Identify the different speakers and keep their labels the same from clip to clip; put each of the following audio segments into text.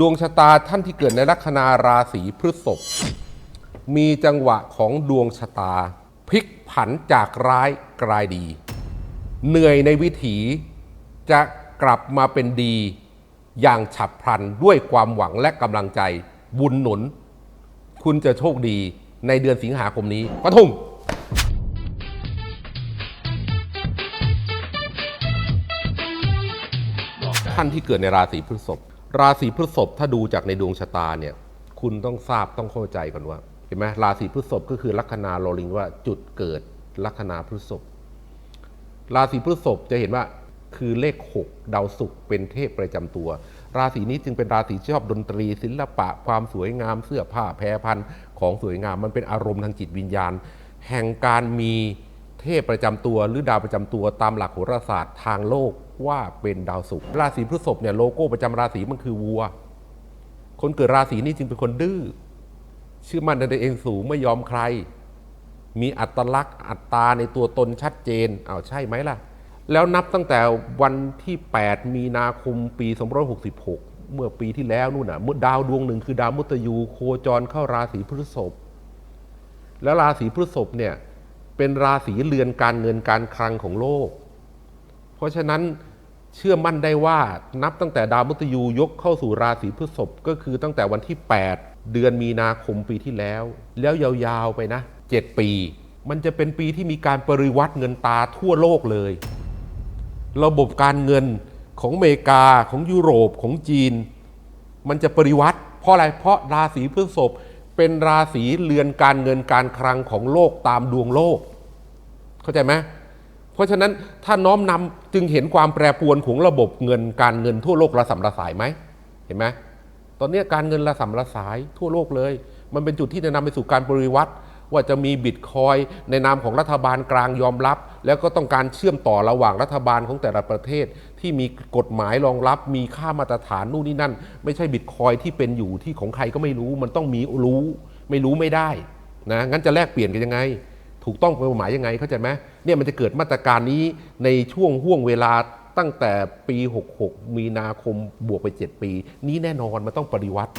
Speaker 1: ดวงชะตาท่านที่เกิดในลัคนาราศีพฤษภมีจังหวะของดวงชะตา พลิกผันจากร้ายกลายดี เหนื่อยในวิถีจะกลับมาเป็นดี อย่างฉับพลันด้วยความหวังและกำลังใจ บุญหนุน คุณจะโชคดีในเดือนสิงหาคมนี้ปทุมท่านที่เกิดในราศีพฤษภ ราศีพฤษภถ้าดูจากในดวงชะตาเนี่ยคุณต้องทราบต้องเข้าใจก่อนว่าเห็นไหมราศีพฤษภก็คือลัคนาโรลิงว่าจุดเกิดลัคนาพฤษภราศีพฤษภจะเห็นว่าคือเลข 6 ดาวศุกร์เป็นเทพประจำตัว ราศีนี้จึงเป็นราศีชอบดนตรี ศิลปะความสวยงามเสื้อผ้าแพรพันธ์ของสวยงามมันเป็นอารมณ์ทางจิตวิญญาณ แห่งการมีเทพประจำตัว หรือดาวประจำตัวตามหลักโหราศาสตร์ทางโลก ว่าเป็นดาวศุกร์ราศีพฤษภเนี่ยโลโก้ประจำราศีมันคือวัว คนเกิดราศีนี้จึงเป็นคนดื้อเชื่อมั่นในตัวเองสูงไม่ยอมใคร มีอัตลักษณ์อัตตาในตัวตนชัดเจนอ้าวใช่ไหมล่ะ แล้วนับตั้งแต่วันที่ 8 มีนาคมปี2566 เมื่อปีที่แล้วนู่นน่ะเมื่อดาวดวงหนึ่งคือดาวมุตยูโคจรเข้าราศีพฤษภแล้วราศีพฤษภเนี่ยเป็นราศีเรือนการเงินการคลังของโลก เพราะฉะนั้น เชื่อมั่นได้ว่านับตั้งแต่ดาวมุตยูยกเข้าสู่ราศีพฤษภก็คือตั้งแต่วันที่ 8 เดือนมีนาคมปีที่แล้ว แล้วยาวๆไปนะ 7 ปี มันจะเป็นปีที่มีการปริวัติเงินตาทั่วโลกเลย ระบบการเงินของอเมริกาของยุโรปของจีน มันจะปริวัติ เพราะอะไรเพราะราศีพฤษภเป็นราศีเรือนการเงินการคลังของโลกตามดวงโลก เข้าใจไหม เพราะฉะนั้นถ้าน้อมนำจึงเห็นความแปรปรวนของระบบเงินการเงินทั่วโลกระสำระสายไหมเห็นไหมตอนนี้การเงินระสำระสายทั่วโลกเลย มันเป็นจุดที่จะนำไปสู่การปริวัติว่าจะมีบิตคอยในนามของรัฐบาลกลางยอมรับ แล้วก็ต้องการเชื่อมต่อระหว่างรัฐบาลของแต่ละประเทศ ที่มีกฎหมายรองรับ มีค่ามาตรฐานนู่นนี่นั่น ไม่ใช่บิตคอยที่เป็นอยู่ที่ของใครก็ไม่รู้ มันต้องมีรู้ ไม่รู้ไม่ได้นะงั้นจะแลกเปลี่ยนกันยังไง ถูกต้องกฎหมายยังไงเข้าใจไหมเนี่ยมันจะเกิดมาตรการนี้ในช่วงห่วงเวลาตั้งแต่ปี 66 มีนาคมบวกไป 7 ปี นี้แน่นอนมันต้องปฏิวัติ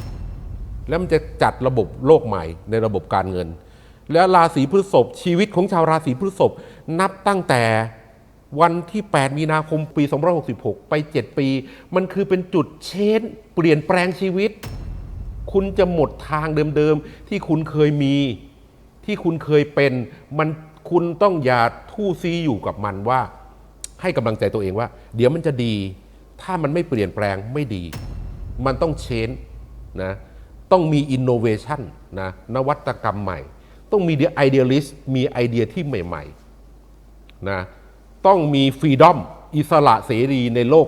Speaker 1: แล้วมันจะจัดระบบโลกใหม่ในระบบการเงิน แล้วราศีพฤษภชีวิตของชาวราศีพฤษภนับตั้งแต่วันที่ 8 มีนาคมปี 2566 ไป 7 ปี มันคือเป็นจุดเชนเปลี่ยนแปลงชีวิต คุณจะหมดทางเดิมๆ ที่คุณเคยมี ที่คุณเคยเป็นมันคุณต้องอย่าทู่ซีอยู่กับมันว่า ให้กำลังใจตัวเองว่า เดี๋ยวมันจะดี ถ้ามันไม่เปลี่ยนแปลงไม่ดี มันต้องเชนนะต้องมีอินโนเวชันนะนวัตกรรมใหม่ ต้องมีไอเดียลิสต์มีไอเดียที่ใหม่ๆนะต้องมีฟรีดอมอิสระเสรีในโลก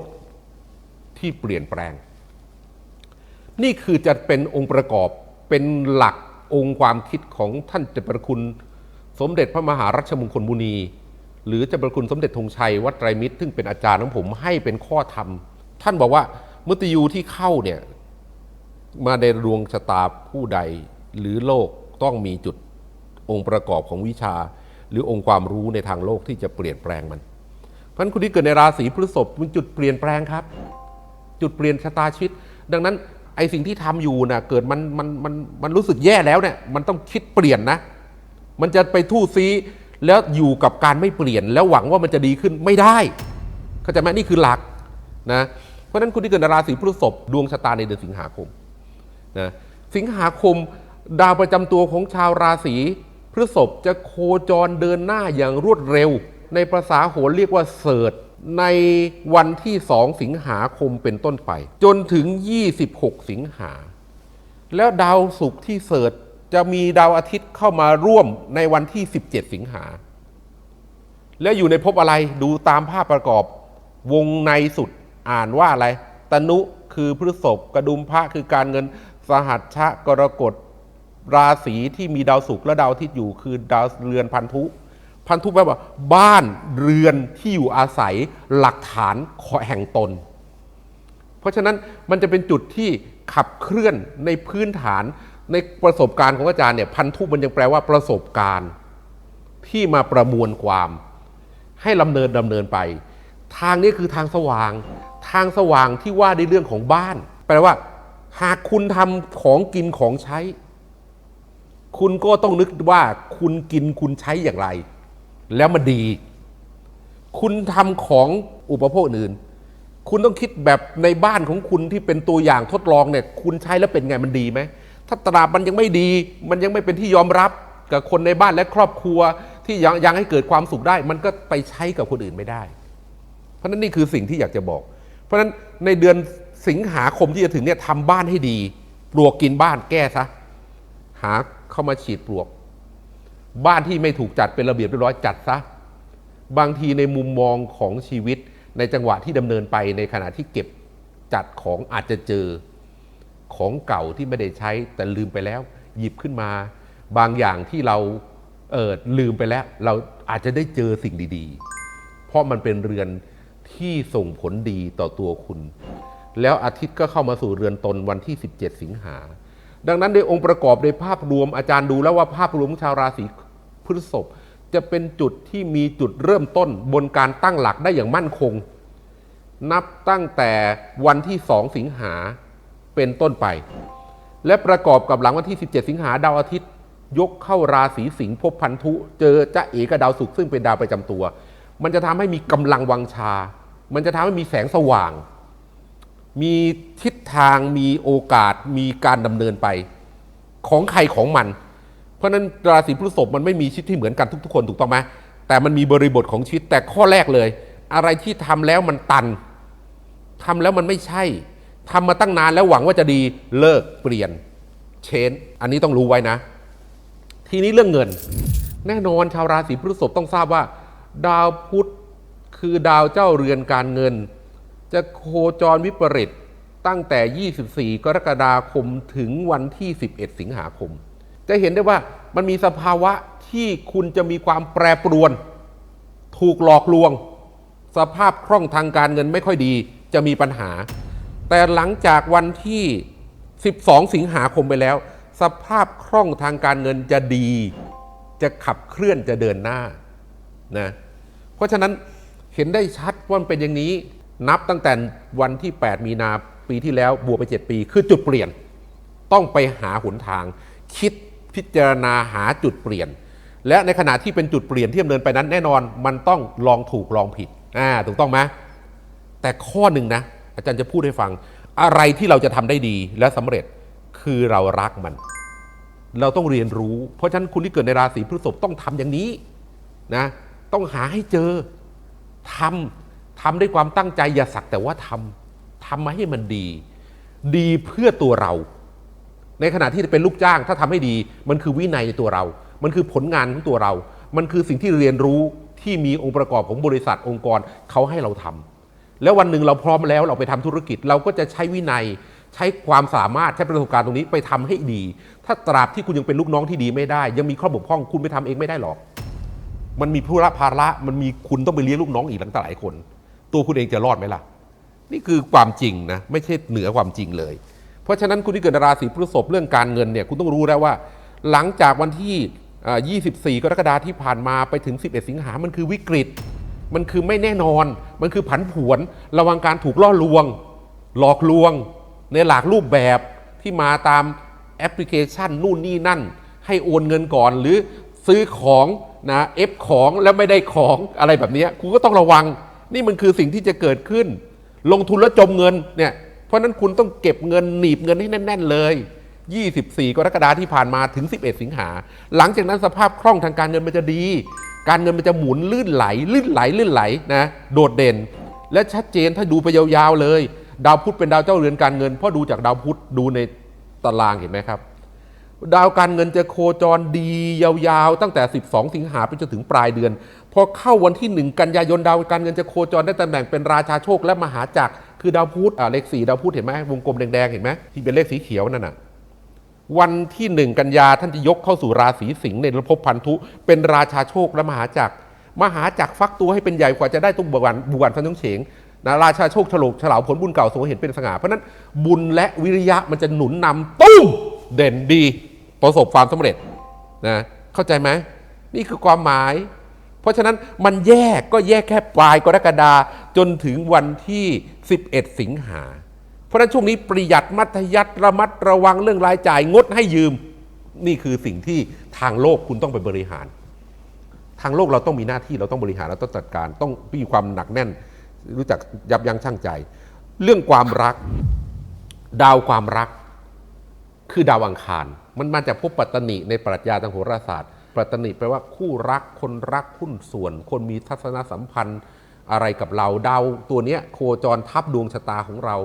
Speaker 1: ที่เปลี่ยนแปลง นี่คือจะเป็นองค์ประกอบเป็นหลัก องค์ความคิดของท่านเจ้าประคุณสมเด็จพระมหารัชมงคลมุนี หรือเจ้าประคุณสมเด็จธงชัยวัดไตรมิตร ซึ่งเป็นอาจารย์ของผมให้เป็นข้อธรรม ท่านบอกว่ามุติยูที่เข้าเนี่ยมาในดวงชะตาผู้ใดหรือโลกต้องมีจุดองค์ประกอบของวิชา หรือองค์ความรู้ในทางโลกที่จะเปลี่ยนแปลงมันพันคุณที่เกิดในราศีพฤษภเป็นจุดเปลี่ยนแปลงครับ จุดเปลี่ยนชะตาชีวิต ดังนั้น ไอสิ่งที่ทำอยู่นะ่ะเกิดมันมันมันมันรู้สึกแย่แล้วเนี่ยมันต้องคิดเปลี่ยนนะ มันจะไปทู่ซีแล้วอยู่กับการไม่เปลี่ยน แล้วหวังว่ามันจะดีขึ้นไม่ได้เข้าใจไหมนี่คือหลักนะเพราะฉะนั้นคุณที่เกิดในราศีพฤษภดวงชะตาในเดือนสิงหาคมนะสิงหาคมดาวประจำตัวของชาวราศีพฤษภจะโคจรเดินหน้าอย่างรวดเร็ว ในภาษาโหรเรียกว่าเสิร์ช ในวันที่สองสิงหาคมเป็นต้นไป จนถึง 26 สิงหา แล้วดาวศุกร์ที่เสิร์ชจะมีดาวอาทิตย์เข้ามาร่วมในวันที่ 17 สิงหา แล้วอยู่ในภพอะไรดูตามภาพประกอบวงในสุดอ่านว่าอะไร ตนุคือพฤษภกระดุมพระคือการเงินสหัชชะกรกฎราศีที่มีดาวศุกร์และดาวอาทิตย์อยู่คือดาวเรือนพันธุ พันธุแปลว่าบ้านเรือนที่อยู่อาศัยหลักฐานแห่งตน เพราะฉะนั้นมันจะเป็นจุดที่ขับเคลื่อนในพื้นฐานในประสบการณ์ของอาจารย์เนี่ยพันธุมันยังแปลว่าประสบการณ์ ที่มาประมวลความ ให้ลำเนินดำเนินไป ทางนี้คือทางสว่าง ทางสว่างที่ว่าในเรื่องของบ้าน แปลว่า หากคุณทำของกินของใช้ คุณก็ต้องนึกว่าคุณกินคุณใช้อย่างไร แล้วมันดี คุณทำของอุปโภคอื่น คุณต้องคิดแบบในบ้านของคุณที่เป็นตัวอย่างทดลองเนี่ย คุณใช้แล้วเป็นไงมันดีไหม ถ้าตราบมันยังไม่ดี มันยังไม่เป็นที่ยอมรับกับคนในบ้านและครอบครัวที่ยังยังให้เกิดความสุขได้ มันก็ไปใช้กับคนอื่นไม่ได้ เพราะนั้นนี่คือสิ่งที่อยากจะบอก เพราะนั้นในเดือนสิงหาคมที่จะถึงเนี่ยทำบ้านให้ดี ปลวกกินบ้านแก้ซะหาเข้ามาฉีดปลวก บ้านที่ไม่ถูกจัดเป็นระเบียบเรียบร้อยจัดซะบางทีในมุมมองของชีวิตในจังหวะที่ดำเนินไปในขณะที่เก็บจัดของอาจจะเจอของเก่าที่ไม่ได้ใช้แต่ลืมไปแล้ว หยิบขึ้นมาบางอย่างที่เราเออลืมไปแล้ว เราอาจจะได้เจอสิ่งดี ๆ เพราะมันเป็นเรือนที่ส่งผลดีต่อตัวคุณ แล้วอาทิตย์ก็เข้ามาสู่เรือนตนวันที่ 17 สิงหา ดังนั้นในองค์ประกอบในภาพรวมอาจารย์ดูแล้วว่าภาพรวมของชาวราศี พฤษภจะเป็นจุดที่มีจุดเริ่มต้นบนการตั้งหลักได้อย่างมั่นคง นับตั้งแต่วันที่2สิงหาเป็นต้นไป และประกอบกับหลังวันที่ 17 สิงหาดาวอาทิตย์ ยกเข้าราศีสิงห์พบพันธุ เจอจ้าเอกบดาวศุกร์ซึ่งเป็นดาวประจำตัว มันจะทำให้มีกำลังวังชา มันจะทำให้มีแสงสว่าง มีทิศทางมีโอกาสมีการดำเนินไป ของใครของมัน เพราะฉะนั้นราศีพฤษภมันไม่มีชีวิตที่เหมือนกันทุก ๆ คนถูกต้องไหมแต่มันมีบริบทของชีวิตแต่ข้อแรกเลย อะไรที่ทำแล้วมันตันทำแล้วมันไม่ใช่ทำมาตั้งนานแล้วหวังว่าจะดีเลิกเปลี่ยนเชนอันนี้ต้องรู้ไว้นะ ทีนี้เรื่องเงิน แน่นอนชาวราศีพฤษภต้องทราบว่า ดาวพุธคือดาวเจ้าเรือนการเงิน จะโคจรวิปริตตั้งแต่ 24 กรกฎาคมถึงวันที่ 11 สิงหาคม จะเห็นได้ว่ามันมีสภาวะที่คุณจะมีความแปรปรวน ถูกหลอกลวง สภาพคล่องทางการเงินไม่ค่อยดี จะมีปัญหา แต่หลังจากวันที่ 12 สิงหาคมไปแล้ว สภาพคล่องทางการเงินจะดี จะขับเคลื่อนจะเดินหน้านะเพราะฉะนั้นเห็นได้ชัดว่ามันเป็นอย่างนี้นับตั้งแต่วันที่ 8 มีนาปีที่แล้วบวกไป 7 ปี คือจุดเปลี่ยน ต้องไปหาหนทาง คิด พิจารณาหาจุดเปลี่ยน และในขณะที่เป็นจุดเปลี่ยนที่ดำเนินไปนั้นแน่นอนมันต้องลองถูกลองผิดอ่าถูกต้องไหมแต่ข้อหนึ่งนะ อาจารย์จะพูดให้ฟัง อะไรที่เราจะทำได้ดีและสำเร็จคือเรารักมัน เราต้องเรียนรู้ เพราะฉะนั้นคุณที่เกิดในราศีพฤษภต้องทำอย่างนี้นะต้องหาให้เจอทำทำด้วยความตั้งใจอย่าสักแต่ว่าทำทำมาให้มันดี ดีเพื่อตัวเรา ในขณะที่เป็นลูกจ้างถ้าทำให้ดี มันคือวินัยในตัวเรา มันคือผลงานของตัวเรา มันคือสิ่งที่เรียนรู้ที่มีองค์ประกอบของบริษัทองค์กรเขาให้เราทำแล้ววันหนึ่งเราพร้อมแล้วเราไปทำธุรกิจ เราก็จะใช้วินัยใช้ความสามารถใช้ประสบการณ์ตรงนี้ไปทำให้ดี ถ้าตราบที่คุณยังเป็นลูกน้องที่ดีไม่ได้ ยังมีข้อบกพร่องคุณไปทำเองไม่ได้หรอก มันมีผู้รับภาระมันมีคุณต้องไปเลี้ยงลูกน้องอีกหลังหลายคน ตัวคุณเองจะรอดไหมล่ะ นี่คือความจริงนะไม่ใช่เหนือความจริงเลย เพราะฉะนั้นคุณที่เกิดในราศีพฤษภเรื่องการเงินเนี่ยคุณต้องรู้แล้วว่า หลังจากวันที่ 24 กรกฎาคมที่ผ่านมาไปถึง 11 สิงหามันคือวิกฤต มันคือไม่แน่นอน มันคือผันผวน ระวังการถูกล่อลวง หลอกลวง ในหลากรูปแบบที่มาตามแอปพลิเคชันนู่นนี่นั่น ให้โอนเงินก่อนหรือซื้อของนะเอฟของแล้วไม่ได้ของอะไรแบบนี้คุณก็ต้องระวัง นี่มันคือสิ่งที่จะเกิดขึ้น ลงทุนแล้วจมเงินเนี่ย เพราะนั้นคุณต้องเก็บเงินหนีบเงินให้แน่น ๆ เลย 24 กรกฎาคมที่ผ่านมาถึง 11 สิงหา หลังจากนั้นสภาพคล่องทางการเงินมันจะดี การเงินมันจะหมุนลื่นไหล ลื่นไหลลื่นไหลนะโดดเด่น และชัดเจนถ้าดูไปยาวๆเลย ดาวพุธเป็นดาวเจ้าเรือนการเงินเพราะดูจากดาวพุธดูในตารางเห็นไหมครับดาวการเงินจะโคจรดียาวๆ ตั้งแต่ 12 สิงหาไปจนถึงปลายเดือน พอเข้าวันที่ 1 กันยายนดาวการเงินจะโคจรได้ตำแหน่งเป็นราชาโชคและมหาจักร คือดาวพุธอ่าเลขสี่ดาวพุธเห็นไหมวงกลมแดงๆเห็นไหมที่เป็นเลขสีเขียวนั่นน่ะวันที่1กันยาท่านจะยกเข้าสู่ราศีสิงห์ในระภพพันธุ เป็นราชาโชคและมหาจักร มหาจักรฟักตัวให้เป็นใหญ่กว่าจะได้ตุ้มบวันบุวันฟันต้องเฉงนะราชาโชคฉลกฉลาวผลบุญเก่าสงเห็นเป็นสง่าเพราะนั้นบุญและวิริยะมันจะหนุนนำตุ้มเด่นดี ประสบความสำเร็จนะเข้าใจไหมนี่คือความหมาย ราะฉะนั้นมันแยกก็แยกแค่ปลายกรกฎาจนถึงวันที่ 11 สิงหา เพราะฉะนั้นช่วงนี้ประหยัดมัธยัติระมัดระวังเรื่องรายจ่ายงดให้ยืม นี่คือสิ่งที่ทางโลกคุณต้องไปบริหาร ทางโลกเราต้องมีหน้าที่เราต้องบริหารเราต้องจัดการต้องมีความหนักแน่น รู้จักยับยั้งชั่งใจ เรื่องความรัก ดาวความรัก คือดาวอังคาร มันมาจากภพปัตตนิในปรัชญาทางโหราศาสตร์ ปัตตนิแปลว่าคู่รักคนรักหุ้นส่วน คนมีทัศนสัมพันธ์อะไรกับเราดาวตัวเนี้ยโคจรทับดวงชะตาของเรา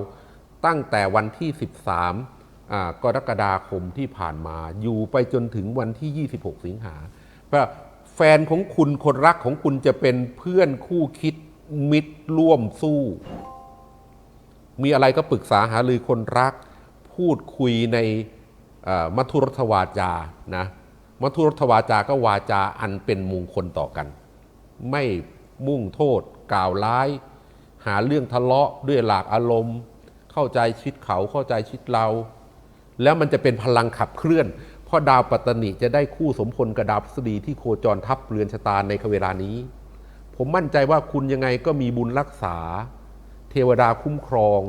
Speaker 1: ตั้งแต่วันที่ 13กรกฎาคมที่ผ่านมาอยู่ไปจนถึงวันที่ 26 สิงหาแปลว่าแฟนของคุณคนรักของคุณจะเป็นเพื่อนคู่คิดมิตรร่วมสู้ มีอะไรก็ปรึกษาหารือคนรัก พูดคุยในมัทุรัฐวาจานะ มัทุรัฐวาจาก็วาจาอันเป็นมงคลต่อกัน ไม่มุ่งโทษ กล่าวร้าย หาเรื่องทะเลาะด้วยหลากอารมณ์ เข้าใจชิดเขาเข้าใจชิดเรา แล้วมันจะเป็นพลังขับเคลื่อน เพราะดาวปัตตนิจะได้คู่สมพลกับดาวพฤษฎีที่โคจรทับเรือนชะตาในเวลานี้ ผมมั่นใจว่าคุณยังไงก็มีบุญรักษา เทวดาคุ้มครอง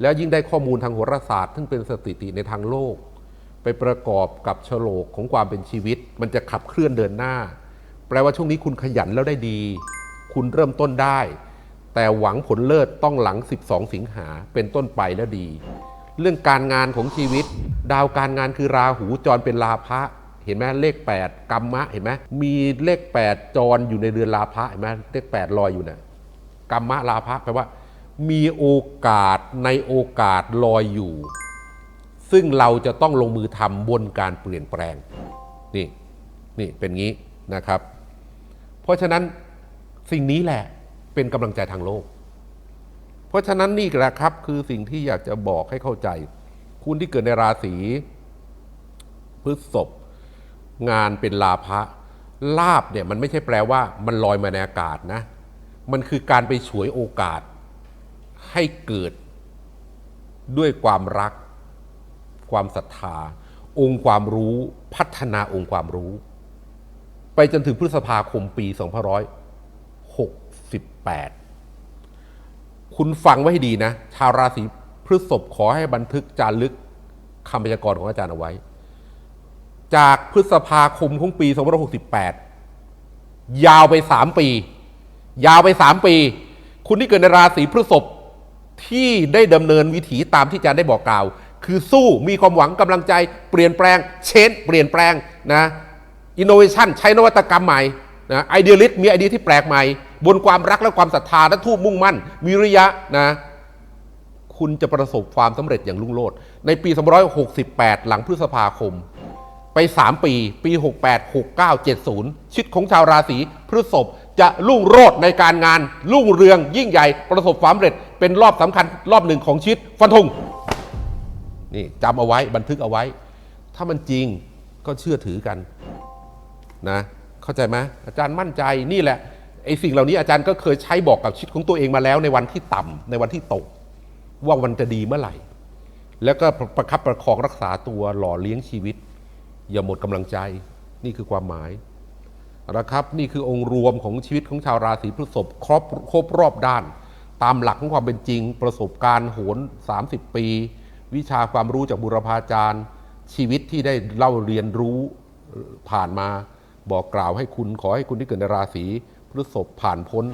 Speaker 1: แล้วยิ่งได้ข้อมูลทางโหราศาสตร์ ซึ่งเป็นสถิติในทางโลก ไปประกอบกับโฉลกของความเป็นชีวิต มันจะขับเคลื่อนเดินหน้า แปลว่าช่วงนี้คุณขยันแล้วได้ดี คุณเริ่มต้นได้ แต่หวังผลเลิศต้องหลัง 12 สิงหาเป็นต้นไปแล้วดี เรื่องการงานของชีวิต ดาวการงานคือราหูจรเป็นลาภะเห็นไหมเลข 8กรรมะเห็นไหมมีเลข 8 จรอยู่ในเรือนลาภะเห็นไหมเลข 8 ลอยอยู่น่ะกรรมะลาภะแปลว่า มีโอกาสในโอกาสลอยอยู่ ซึ่งเราจะต้องลงมือทำบนการเปลี่ยนแปลงนี่นี่เป็นงี้นะครับ เพราะฉะนั้นสิ่งนี้แหละเป็นกำลังใจทางโลก เพราะฉะนั้นนี่แหละครับคือสิ่งที่อยากจะบอกให้เข้าใจ คุณที่เกิดในราศีพฤษภงานเป็นลาภะลาบเนี่ยมันไม่ใช่แปลว่ามันลอยมาในอากาศนะ มันคือการไปฉวยโอกาสให้เกิดด้วยความรัก ความศรัทธา องค์ความรู้พัฒนาองค์ความรู้ ไปจนถึงพฤษภาคมปี2568 คุณฟังไว้ให้ดีนะ ชาวราศีพฤษภขอให้บันทึกจารึกคำพยากรณ์ของอาจารย์เอาไว้ จากพฤษภาคมของปี2568 ยาวไป 3 ปี ยาวไป 3 ปี คุณที่เกิดในราศีพฤษภที่ได้ดำเนินวิถีตามที่อาจารย์ได้บอกกล่าว คือสู้มีความหวังกำลังใจเปลี่ยนแปลงเชนเปลี่ยนแปลงนะอินโนเวชันใช้นวัตกรรมใหม่นะไอเดียลิสมีไอเดียที่แปลกใหม่ บนความรักและความศรัทธาและทูบมุ่งมั่น มีริยะนะคุณจะประสบความสำเร็จอย่างรุ่งโรจน์ในปี 268 หลังพฤษภาคม ไป 3 ปี ปี 68 69 70 ชิดของชาวราศีพฤษภจะรุ่งโรจน์ในการงานรุ่งเรืองยิ่งใหญ่ประสบความสำเร็จเป็นรอบสำคัญรอบหนึ่งของชีวิตฟันธง นี่จำเอาไว้บันทึกเอาไว้ ถ้ามันจริงก็เชื่อถือกันนะเข้าใจไหมอาจารย์มั่นใจนี่แหละไอ้สิ่งเหล่านี้อาจารย์ก็เคยใช้บอกกับชีวิตของตัวเองมาแล้วในวันที่ต่ำในวันที่ตก ว่ามันจะดีเมื่อไหร่ แล้วก็ประคับประคองรักษาตัวหล่อเลี้ยงชีวิต อย่าหมดกำลังใจนี่คือความหมายนะครับนี่คือองค์รวมของชีวิตของชาวราศีพฤษภครบครบรอบด้าน ตามหลักของความเป็นจริง ประสบการณ์โหน 30 ปี วิชาความรู้จากบุรพาจารย์ ชีวิตที่ได้เล่าเรียนรู้ผ่านมา บอกกล่าวให้คุณขอให้คุณที่เกิดในราศีพฤษภผ่านพ้น